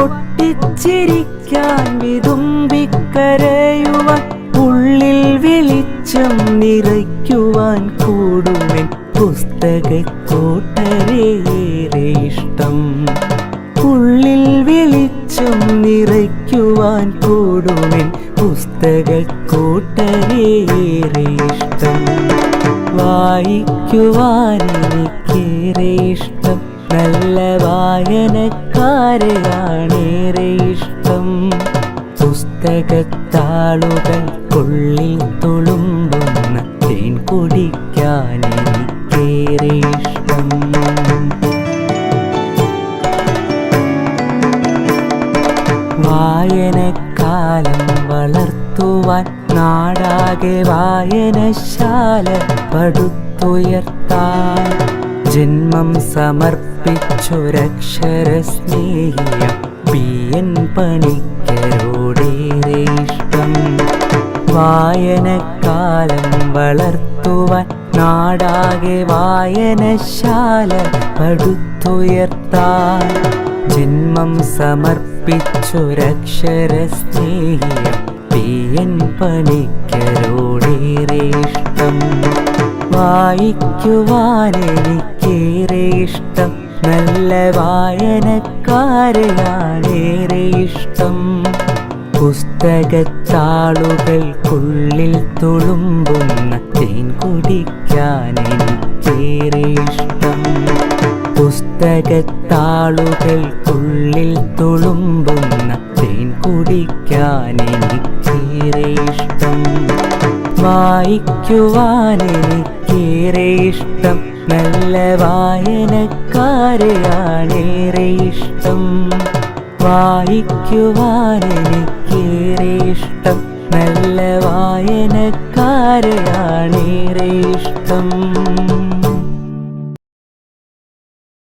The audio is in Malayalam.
പൊട്ടിച്ചിരിക്കാൻ വിതുമ്പിക്കരയുവാൻ ഉള്ളിൽ വെളിച്ചം നിറയ്ക്കുവാൻ കൂടുമെൻ പുസ്തകക്കോട്ടരേറെ ഇഷ്ടം. ഉള്ളിൽ വെളിച്ചം നിറയ്ക്കുവാൻ കൂടുമെൻ പുസ്തകക്കൂട്ടരേറെ ഇഷ്ടം. വായിക്കുവാൻ ഇഷ്ടം. നല്ല വായനക്കാരെയാണേറെ ഇഷ്ടം. പുസ്തകത്താളുകൾ പുസ്തകത്താളുകൾക്കുള്ളിൽ തുളുമ്പുന്ന തേൻ കുടിക്കാൻ എനിക്കേറെ ഇഷ്ടം. വായനക്കാലം വളർത്തുവാൻ നാടാകെ വായനശാല പടുത്തുയർത്താൻ ജന്മം സമർപ്പിച്ചു രക്ഷരസ്നേഹിയ പി എൻ പണിക്കരോടേറെ ഇഷ്ടം വായനക്കാലം വളർത്തുവാൻ നാടാകെ വായനശാല പടുത്തുയർത്താൻ. ജന്മം സമർപ്പിച്ചൊരക്ഷര സ്നേഹിയം പി എൻ പണിക്കരോടേറെ ഇഷ്ടം വായിക്കുവാൻ എനിക്കേറെ ഇഷ്ടം. നല്ല വായനക്കാരെയാണേറെ ഇഷ്ടം. പുസ്തകത്താളുകൾക്കുള്ളിൽ തുളുമ്പുന്ന തേൻ കുടിക്കാൻ എനിക്കേറെ ഇഷ്ടം. പുസ്തകത്താളുകൾക്കുള്ളിൽ തുളുമ്പുന്ന തേൻ കുടിക്കാൻ എനിക്കേറെ ഇഷ്ടം. വായിക്കുവാൻ എനിക്കേറെ ഇഷ്ടം. നല്ല വായനക്കാരെയാണേറെ ഇഷ്ടം. വായിക്കുവാൻ എനിക്കേറെ ഇഷ്ടം. നല്ല വായനക്കാരെയാണേറെ ഇഷ്ടം.